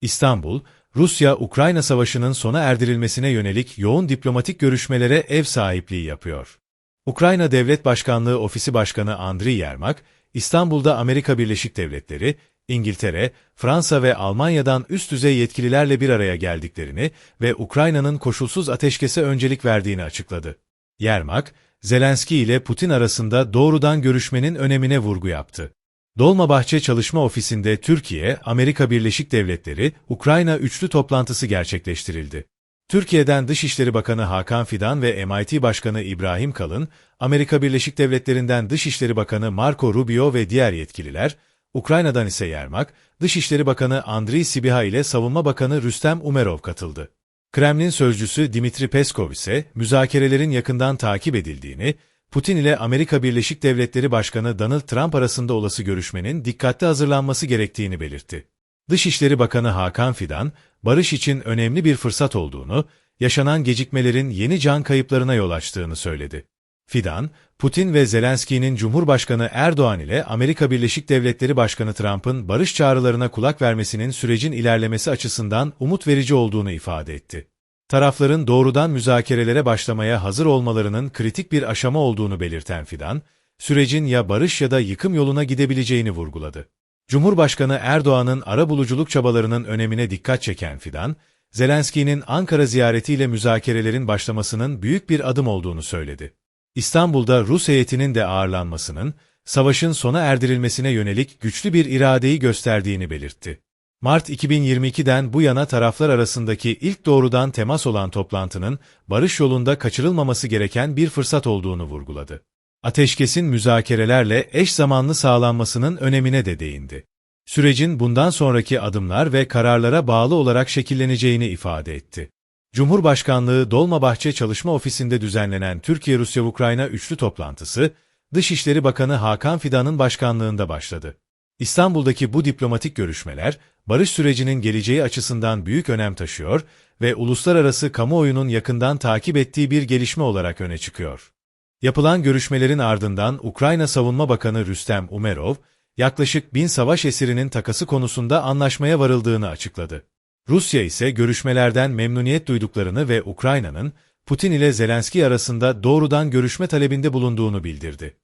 İstanbul, Rusya-Ukrayna savaşının sona erdirilmesine yönelik yoğun diplomatik görüşmelere ev sahipliği yapıyor. Ukrayna Devlet Başkanlığı Ofisi Başkanı Andriy Yermak, İstanbul'da Amerika Birleşik Devletleri, İngiltere, Fransa ve Almanya'dan üst düzey yetkililerle bir araya geldiklerini ve Ukrayna'nın koşulsuz ateşkese öncelik verdiğini açıkladı. Yermak, Zelenski ile Putin arasında doğrudan görüşmenin önemine vurgu yaptı. Dolmabahçe Çalışma Ofisi'nde Türkiye, Amerika Birleşik Devletleri, Ukrayna üçlü toplantısı gerçekleştirildi. Türkiye'den Dışişleri Bakanı Hakan Fidan ve MIT Başkanı İbrahim Kalın, Amerika Birleşik Devletleri'nden Dışişleri Bakanı Marco Rubio ve diğer yetkililer, Ukrayna'dan ise Yermak, Dışişleri Bakanı Andriy Sibiha ile Savunma Bakanı Rüstem Umerov katıldı. Kremlin sözcüsü Dimitri Peskov ise müzakerelerin yakından takip edildiğini, Putin ile Amerika Birleşik Devletleri Başkanı Donald Trump arasında olası görüşmenin dikkatli hazırlanması gerektiğini belirtti. Dışişleri Bakanı Hakan Fidan, barış için önemli bir fırsat olduğunu, yaşanan gecikmelerin yeni can kayıplarına yol açtığını söyledi. Fidan, Putin ve Zelenski'nin Cumhurbaşkanı Erdoğan ile Amerika Birleşik Devletleri Başkanı Trump'ın barış çağrılarına kulak vermesinin sürecin ilerlemesi açısından umut verici olduğunu ifade etti. Tarafların doğrudan müzakerelere başlamaya hazır olmalarının kritik bir aşama olduğunu belirten Fidan, sürecin ya barış ya da yıkım yoluna gidebileceğini vurguladı. Cumhurbaşkanı Erdoğan'ın arabuluculuk çabalarının önemine dikkat çeken Fidan, Zelenski'nin Ankara ziyaretiyle müzakerelerin başlamasının büyük bir adım olduğunu söyledi. İstanbul'da Rus heyetinin de ağırlanmasının, savaşın sona erdirilmesine yönelik güçlü bir iradeyi gösterdiğini belirtti. Mart 2022'den bu yana taraflar arasındaki ilk doğrudan temas olan toplantının barış yolunda kaçırılmaması gereken bir fırsat olduğunu vurguladı. Ateşkesin müzakerelerle eş zamanlı sağlanmasının önemine de değindi. Sürecin bundan sonraki adımlar ve kararlara bağlı olarak şekilleneceğini ifade etti. Cumhurbaşkanlığı Dolmabahçe Çalışma Ofisi'nde düzenlenen Türkiye-Rusya-Ukrayna üçlü toplantısı, Dışişleri Bakanı Hakan Fidan'ın başkanlığında başladı. İstanbul'daki bu diplomatik görüşmeler, barış sürecinin geleceği açısından büyük önem taşıyor ve uluslararası kamuoyunun yakından takip ettiği bir gelişme olarak öne çıkıyor. Yapılan görüşmelerin ardından Ukrayna Savunma Bakanı Rüstem Umerov, yaklaşık bin savaş esirinin takası konusunda anlaşmaya varıldığını açıkladı. Rusya ise görüşmelerden memnuniyet duyduklarını ve Ukrayna'nın Putin ile Zelenski arasında doğrudan görüşme talebinde bulunduğunu bildirdi.